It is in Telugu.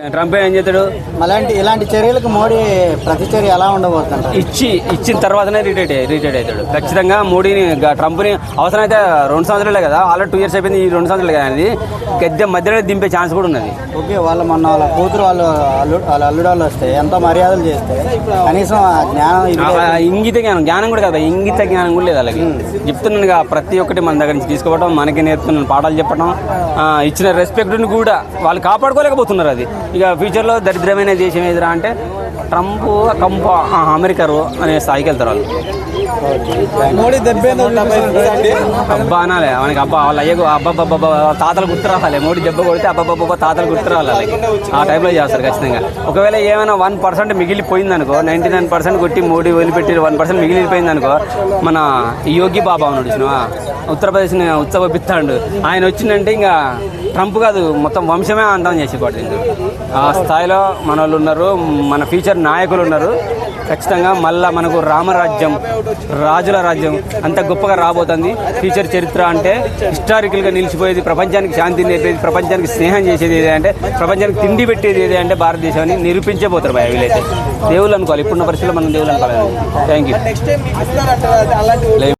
ట్రంప్ ఏం చేస్తాడు అలాంటి ఇలాంటి చర్యలకు మోడీ ప్రతిచర్య ఎలా ఉండబోతుంటారు? ఇచ్చి ఇచ్చిన తర్వాతనే రిటైర్డ్ రిటైర్డ్ అవుతాడు. ఖచ్చితంగా మోడీని ట్రంప్ని అవసరమైతే రెండు సంవత్సరాలే కదా ఆల్రెడీ టూ ఇయర్స్ అయిపోయింది ఈ రెండు సంవత్సరాలు కదా అనేది. గద్దె మధ్యలో దింపే ఛాన్స్ కూడా ఉన్నది. ఓకే వాళ్ళు మొన్న వాళ్ళ కూతురు వాళ్ళు అల్లుడు వాళ్ళ అల్లుడు వాళ్ళు వస్తే ఎంతో మర్యాదలు చేస్తే కనీసం జ్ఞానం ఇంగిత జ్ఞానం జ్ఞానం కూడా కదా ఇంగిత జ్ఞానం కూడా లేదు అలాగే చెప్తున్నాను కదా, ప్రతి ఒక్కటి మన దగ్గర నుంచి తీసుకోవడం మనకి నేర్పుతున్నాను పాఠాలు చెప్పడం ఇచ్చిన రెస్పెక్ట్ని కూడా వాళ్ళు కాపాడుకోలేకపోతున్నారు అది. ఇక ఫ్యూచర్లో దరిద్రమైన దేశం ఏదిరా అంటే ట్రంప్ కంప అమెరికారు అనే స్థాయికి వెళ్తారు వాళ్ళు. మోడీ అబ్బా అనాలే మనకి అబ్బా వాళ్ళ అయ్యకు అబ్బబ్బబ్బ తాతలు గుర్తు రావాలి. మోడీ దెబ్బ కొడితే అబ్బబ్బబ్బ తాతలు గుర్తు రావాలి. ఆ టైప్లో చేస్తారు ఖచ్చితంగా. ఒకవేళ ఏమైనా వన్ పర్సెంట్ మిగిలిపోయింది అనుకో నైంటీ నైన్ పర్సెంట్ కొట్టి మోడీ వదిలిపెట్టి వన్ పర్సెంట్ మిగిలిపోయింది అనుకో మన యోగి బాబా ఉన్నాడు చూసినావా? ఉత్తరప్రదేశ్ ఉత్సవ బిత్తాడు ఆయన వచ్చిందంటే ఇంకా ట్రంప్ కాదు మొత్తం వంశమే అంతం చేసేపాడు ఆ స్థాయిలో మన వాళ్ళు ఉన్నారు మన ఫ్యూచర్ నాయకులు ఉన్నారు. ఖచ్చితంగా మళ్ళా మనకు రామరాజ్యం రాజుల రాజ్యం అంత గొప్పగా రాబోతుంది. ఫ్యూచర్ చరిత్ర అంటే హిస్టారికల్గా నిలిచిపోయేది ప్రపంచానికి శాంతి నేర్పేది ప్రపంచానికి స్నేహం చేసేది ఏది అంటే ప్రపంచానికి తిండి పెట్టేది ఏది అంటే భారతదేశాన్ని నిరూపించబోతారు భయ వీలైతే దేవుళ్ళు అనుకోవాలి. ఇప్పుడున్న పరిస్థితుల్లో మనం దేవుళ్ళు అనుకోవాలి. Thank you